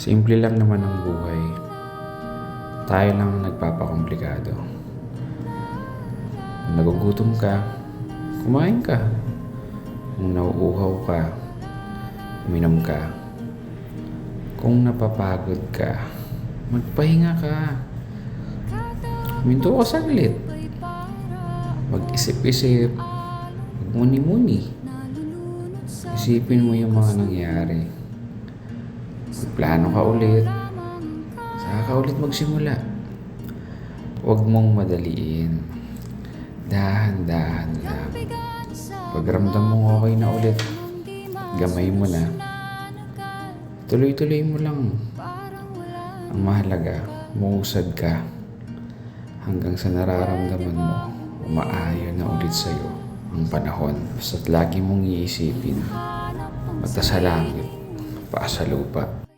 Simple lang naman ang buhay. Tayo lang ang nagpapakomplikado. Kung nagugutom ka, kumain ka. Kung nauuhaw ka, uminom ka. Kung napapagod ka, magpahinga ka. Minto ka saglit. Mag-isip-isip. Magmuni-muni. Isipin mo yung mga nangyari. Magplano ka ulit. Saka ka ulit magsimula. Huwag mong madaliin. Dahan-dahan lang. Pagramdam mong okay na ulit, gamay mo na. Tuloy-tuloy mo lang. Ang mahalaga, muusad ka. Hanggang sa nararamdaman mo, umaayon na ulit sa'yo ang panahon. Basta't lagi mong iisipin, mata sa langit, paa sa lupa.